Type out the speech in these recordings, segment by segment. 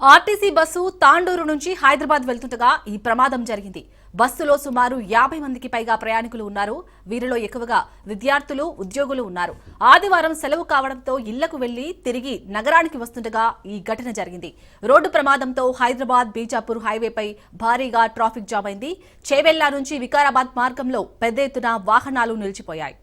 RTC bus Tandur నుంచి హైదరాబాద్ వెళ్తుండగా ఈ ప్రమాదం జరిగింది. బస్సులో సుమారు యాభై మందికి పైగా ప్రయాణికులు ఉన్నారు. వీరిలో ఎక్కువగా విద్యార్థులు ఉద్యోగులు ఉన్నారు. ఆదివారం సెలవు కావడంతో ఇళ్ళకు వెళ్ళి తిరిగి నగరానికి వస్తుండగా ఈ ఘటన జరిగింది. రోడ్డు ప్రమాదంతో హైదరాబాద్ బీజాపూర్ హైవేపై భారీగా ట్రాఫిక్ జామ్ అయింది. చేవెల్లా నుంచి వికారాబాద్ మార్గంలో పెద్ద ఎత్తున వాహనాలు నిలిచిపోయాయి.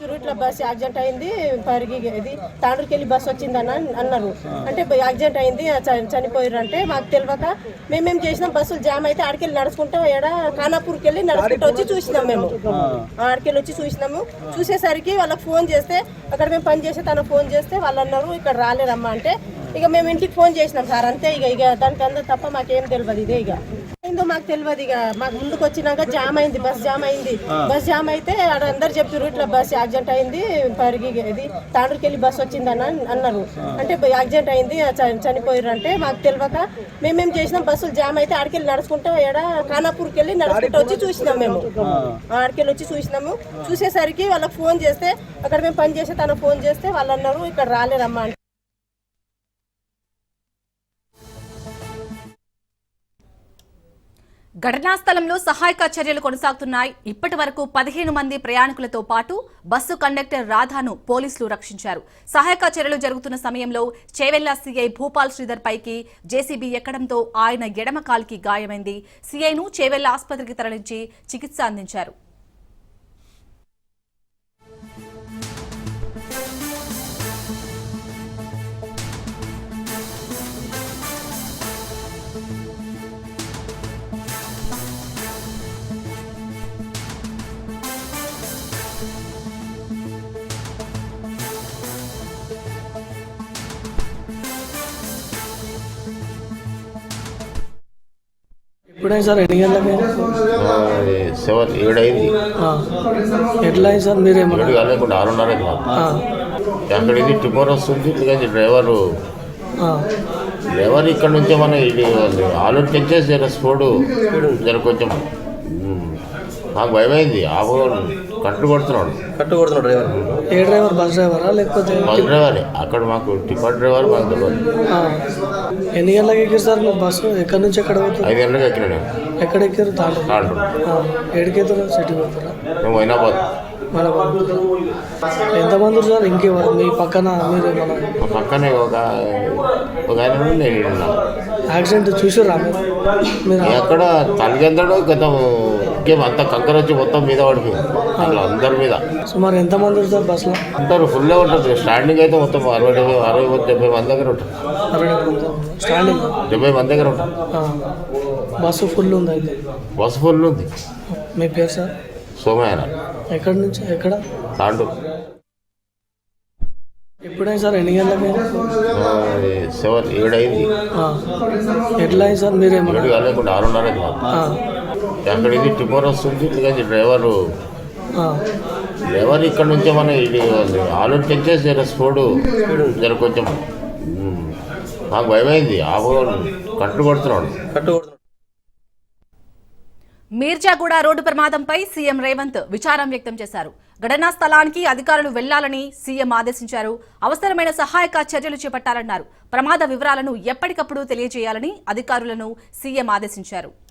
ఆడ బస్సు ఇట్లా యాక్సిడెంట్ అయింది పరిగి ఇది తాండూరుకి వెళ్ళి బస్సు వచ్చిందని అని అన్నారు. అంటే యాక్సిడెంట్ అయింది చనిపోయారు అంటే మాకు తెలియక మేమేం చేసినాం బస్సులు జామ్ అయితే ఆడికెళ్ళి నడుచుకుంటాం ఎడ ఖానాపూర్కి వెళ్ళి నడుచుకుంటూ వచ్చి చూసినాం మేము. ఆడికెళ్ళి వచ్చి చూసినాము. చూసేసరికి వాళ్ళకి ఫోన్ చేస్తే అక్కడ మేము పని చేస్తే తన ఫోన్ చేస్తే వాళ్ళు అన్నారు ఇక్కడ రాలేరమ్మా అంటే ఇక మేము ఇంటికి ఫోన్ చేసినాం సార్ అంతే ఇక ఇక దానికి అందరూ తప్ప మాకేం తెలియదు ఇదే ఇక. ఏందో మాకు తెలియదు ఇక. మాకు ముందుకు వచ్చినాక జామ్ అయింది బస్ జామ్ అయింది. బస్ జామ్ అయితే ఆడ అందరు చెప్తారు ఇట్లా బస్ యాక్సిడెంట్ అయింది పరిగి ఇది తాండూరుకి వెళ్ళి బస్ వచ్చిందని అన్- అన్నారు. అంటే యాక్సిడెంట్ అయింది చనిపోయారు అంటే మాకు తెలియక మేమేం చేసినాం బస్సులు జామ్ అయితే ఆడికెళ్ళి నడుచుకుంటాం ఏడ ఖానాపూర్కి వెళ్ళి నడుచుకుంటూ వచ్చి చూసినాం మేము. ఆడికెళ్ళి వచ్చి చూసినాము. చూసేసరికి వాళ్ళకి ఫోన్ చేస్తే అక్కడ మేము పని చేస్తే తన ఫోన్ చేస్తే వాళ్ళు అన్నారు ఇక్కడ రాలేరమ్మా ఘటనా స్థలంలో సహాయక చర్యలు కొనసాగుతున్నాయి. ఇప్పటి వరకు పదిహేను మంది ప్రయాణికులతో పాటు బస్సు కండక్టర్ రాధాను పోలీసులు రక్షించారు. సహాయక చర్యలు జరుగుతున్న సమయంలో చేవెళ్ళ సీఐ భూపాల్ శ్రీధర్ పైకి జేసీబీ ఎక్కడంతో ఆయన ఎడమ కాలికి గాయమైంది. సీఐను చేవెళ్ళ ఆసుపత్రికి తరలించి చికిత్స అందించారు. ఎప్పుడైంది సార్? ఎన్ని గంటలకి? సెవెన్ ఏడైంది. ఎట్లా అయింది సార్? మీరేమన్నా ఏడు కాలేకుండా ఆరున్నర. అక్కడ ఇది టిపోర్ వస్తుంది. కానీ డ్రైవరు. డ్రైవర్ ఇక్కడ నుంచే మన తెచ్చేసి జర స్పోడు. జర కొంచెం నాకు భయమైంది. ఆపు కట్టు కొడుతున్నాడు కట్టు కొడుతున్నాడు డ్రైవర్. ఏ డ్రైవర్ బస్ డ్రైవరా లేకపోతే బస్ డ్రైవరే. అక్కడ మాకు టిప్పర్ డ్రైవర్ మాకు తెలియదు ఆ. ఎన్ని గంటలకి ఎక్కారు సార్ మీరు బస్సు? ఎక్కడి నుంచి ఎక్కడ పోతారు ఐదు గంటలకు ఎక్కినా నేను. ఎక్కడ ఎక్కారు తాండ్రు తాండ్రు ఏడికెళ్తారు? సిటీ పోతారా? మేము వైనాబాద్ మన ఎంతమంది సార్ ఇంకెవరు? మీ పక్కన మీరు మన పక్కనే ఒక ఒక ఆయన ఉన్నాడు, నేను. యాక్సిడెంట్ చూసారా మీరు? మీరు ఎక్కడ తలిగెందడు గతం ఇంకేం అంత కంకర వచ్చి మొత్తం మీద పడిపోయింది. అట్లా అందరి మీద. సుమారు ఎంతమంది సార్ బస్సులో? ఉంటారు. ఫుల్లే ఉంటుంది స్టాండింగ్ అయితే మొత్తం అరవై డెబ్బై అరవై మంది, డెబ్బై మంది దగ్గర ఉంటారు స్టాండింగ్ డెబ్బై మంది. దగ్గర ఉంటారు. బస్సు ఫుల్ ఉంది అయితే? బస్సు ఫుల్ ఉంది. మీ పేరు సార్? సోమయాన. ఎక్కడి నుంచి? ఎక్కడ? తాండు ఎప్పుడైంది సార్? ఎన్ని గంటలకి సెవెన్ ఏడైంది. ఎట్లా అయింది సార్? ఏడు కాలేకుండా ఆరున్నర. అక్కడ ఇది టిపోర్ వస్తుంది కానీ డ్రైవరు. ఆ. డ్రైవర్ ఇక్కడ నుంచే మన ఇది ఆలూరు తెచ్చేసి జర స్పోడు. జర కొంచెం నాకు భయమైంది. కట్టు కొడుతున్నాడు. కట్టు కొడుతున్నాడు. మీర్జాగూడ రోడ్డు ప్రమాదంపై సీఎం రేవంత్ విచారం వ్యక్తం చేశారు. ఘటనా స్థలానికి అధికారులు వెళ్ళాలని సీఎం ఆదేశించారు. అవసరమైన సహాయక చర్యలు చేపట్టాలన్నారు. ప్రమాద వివరాలను ఎప్పటికప్పుడు తెలియజేయాలని అధికారులను సీఎం ఆదేశించారు.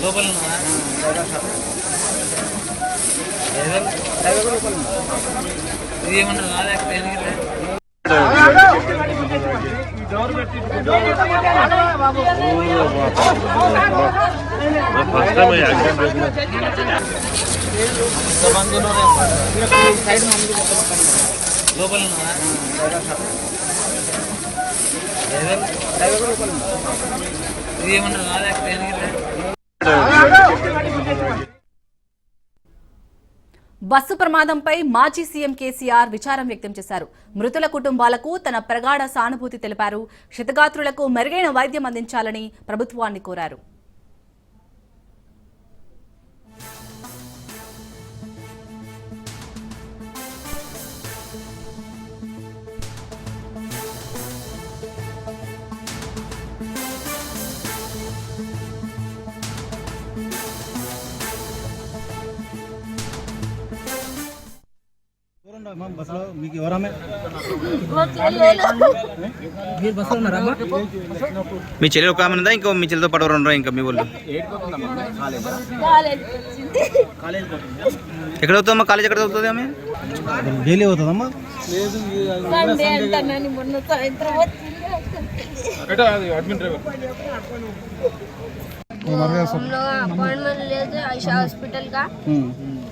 లోపల ఫస్ట్ టైం లోపల ఇది ఏమన్నా రాదా బస్సు ప్రమాదంపై మాజీ సీఎం కేసీఆర్ విచారం వ్యక్తం చేశారు. మృతుల కుటుంబాలకు తన ప్రగాఢ సానుభూతి తెలిపారు. క్షతగాత్రులకు మెరుగైన వైద్యం అందించాలని ప్రభుత్వాన్ని కోరారు. బస్సులో మీకు ఎవరమ్మే మీ చెల్లి ఒక ఆమె ఉందా? ఇంకో మీ చెల్లితో పాటు ఎవరు ఇంకా మీ వాళ్ళు ఎక్కడ అవుతుందమ్మా కాలేజ్ ఎక్కడ అవుతుంది ఆమె? డైలీ అవుతుందమ్మా సండే అంటానని మొన్న సాయంత్రం వచ్చింది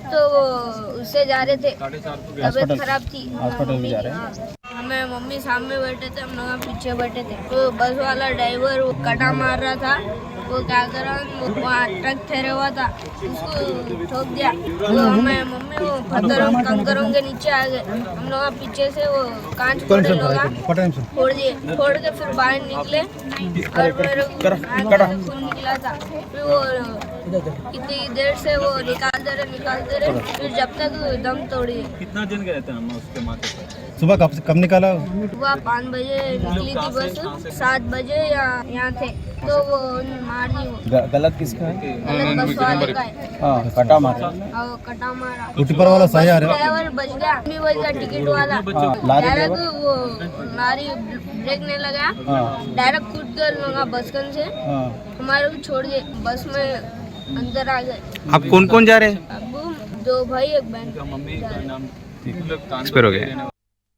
तो वो उससे जा रहे थे। तबीयत खराब थी। हॉस्पिटल भी जा रहे हैं। हमें मम्मी सामने बैठे थे हम लोग पीछे बैठे थे। तो बस वाला ड्राइवर वो कटा मार रहा था। वो जागरण वहाँ ट्रक ठहरे हुआ था उसको ठोक दिया। तो हमारे मम्मी वो पत्थरों कंकरों के नीचे आ गए। हम लोग पीछे से वो कांच हाँ। फोड़ दिए। फोड़ के फिर बाहर निकले। और मेरे को निकला था। फिर वो कितनी देर से वो निकालते रहे निकालते रहे। फिर जब तक दम तोड़ी कितना दिन गए थे हम उसके माथे सुबह कब कब निकाला? सुबह पाँच बजे निकली थी बस। सात बजे यहाँ थे। तो वो मार दी वो। गलत किसका है? गलत बस वाले का है। हाँ कटा मारा। और कटा मारा। ऊपर वाला सही आ रहा ड्राइवर बच गया। भी बच गया टिकट वाला। लारी डायरेक्ट वो लारी ब्रेक नहीं लगाया। हाँ। डायरेक्ट कूद कर लगा से। हाँ। हमारे को छोड़ दिए बस में अंदर आ गए। आप कौन कौन जा रहे हैं? दो भाई एक बहन। रहे हैं। एक्सपायर हो। गए